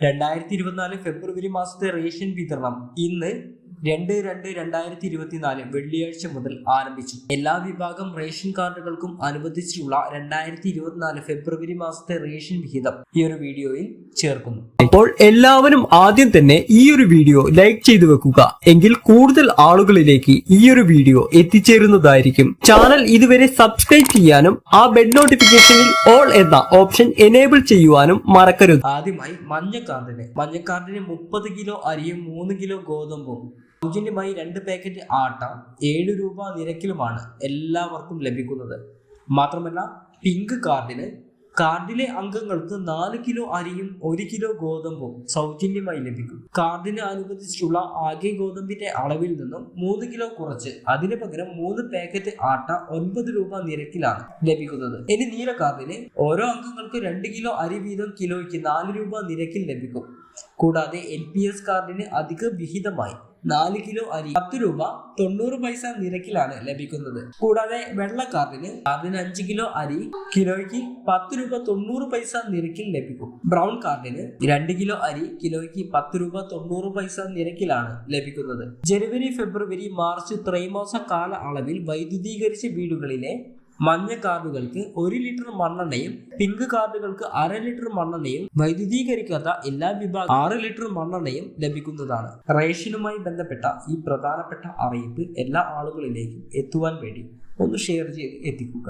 രണ്ടായിരത്തി ഇരുപത്തിനാല് ഫെബ്രുവരി മാസത്തെ റേഷൻ വിതരണം ഇന്ന് രണ്ട് രണ്ട് രണ്ടായിരത്തി ഇരുപത്തിനാല് വെള്ളിയാഴ്ച മുതൽ ആരംഭിച്ചു. എല്ലാ വിഭാഗം റേഷൻ കാർഡുകൾക്കും അനുവദിച്ചിട്ടുള്ള രണ്ടായിരത്തി ഇരുപത്തിനാല് ഫെബ്രുവരി മാസത്തെ റേഷൻ വിഹിതം ഈ ഒരു വീഡിയോയിൽ ചേർക്കുന്നു. അപ്പോൾ എല്ലാവരും ആദ്യം തന്നെ ഈ ഒരു വീഡിയോ ലൈക്ക് ചെയ്തു വെക്കുക. എങ്കിൽ കൂടുതൽ ആളുകളിലേക്ക് ഈ ഒരു വീഡിയോ എത്തിച്ചേരുന്നതായിരിക്കും. ചാനൽ ഇതുവരെ സബ്സ്ക്രൈബ് ചെയ്യാനും ആ ബെൽ നോട്ടിഫിക്കേഷനിൽ ഓൾ എന്ന ഓപ്ഷൻ എനേബിൾ ചെയ്യുവാനും മറക്കരുത്. ആദ്യമായി മഞ്ഞക്കാർഡിന് മഞ്ഞക്കാർഡിന് മഞ്ഞ കാർഡിന് മുപ്പത് കിലോ അരിയും മൂന്ന് കിലോ ഗോതമ്പും സൗജന്യമായി രണ്ട് പാക്കറ്റ് ആട്ട ഏഴ് രൂപ നിരക്കിലുമാണ് എല്ലാവർക്കും ലഭിക്കുന്നത്. മാത്രമല്ല പിങ്ക് കാർഡിന് കാർഡിലെ അംഗങ്ങൾക്ക് നാല് കിലോ അരിയും ഒരു കിലോ ഗോതമ്പും സൗജന്യമായി ലഭിക്കും. കാർഡിന് അനുവദിച്ചിട്ടുള്ള ആകെ ഗോതമ്പിന്റെ അളവിൽ നിന്നും മൂന്ന് കിലോ കുറച്ച് അതിന് പകരം മൂന്ന് പാക്കറ്റ് ആട്ട ഒൻപത് രൂപ നിരക്കിലാണ് ലഭിക്കുന്നത്. ഇനി നീല കാർഡിന് ഓരോ അംഗങ്ങൾക്ക് രണ്ട് കിലോ അരി വീതം കിലോയ്ക്ക് നാല് രൂപ നിരക്കിൽ ലഭിക്കും. കൂടാതെ എൽ പി എസ് കാർഡിന് അധിക വിഹിതമായി നാല് കിലോ അരി പത്ത് രൂപ തൊണ്ണൂറ് പൈസ നിരക്കിലാണ് ലഭിക്കുന്നത്. കൂടാതെ വെള്ള കാർഡിന് കാർഡിന് അഞ്ച് കിലോ അരി കിലോയ്ക്ക് പത്ത് രൂപ തൊണ്ണൂറ് പൈസ നിരക്കിൽ ലഭിക്കും. ബ്രൗൺ കാർഡിന് രണ്ട് കിലോ അരി കിലോയ്ക്ക് പത്ത് രൂപ തൊണ്ണൂറ് പൈസ നിരക്കിലാണ് ലഭിക്കുന്നത്. ജനുവരി ഫെബ്രുവരി മാർച്ച് ത്രൈമാസ കാല അളവിൽ വൈദ്യുതീകരിച്ച വീടുകളിലെ മഞ്ഞ കാർഡുകൾക്ക് ഒരു ലിറ്റർ മണ്ണെണ്ണയും പിങ്ക് കാർഡുകൾക്ക് അര ലിറ്റർ മണ്ണെണ്ണയും വൈദ്യുതീകരിക്കാത്ത എല്ലാ വിഭാഗം ആറ് ലിറ്റർ മണ്ണെണ്ണയും ലഭിക്കുന്നതാണ്. റേഷനുമായി ബന്ധപ്പെട്ട ഈ പ്രധാനപ്പെട്ട അറിയിപ്പ് എല്ലാ ആളുകളിലേക്കും എത്തുവാൻ വേണ്ടി ഒന്ന് ഷെയർ ചെയ്ത് എത്തിക്കുക.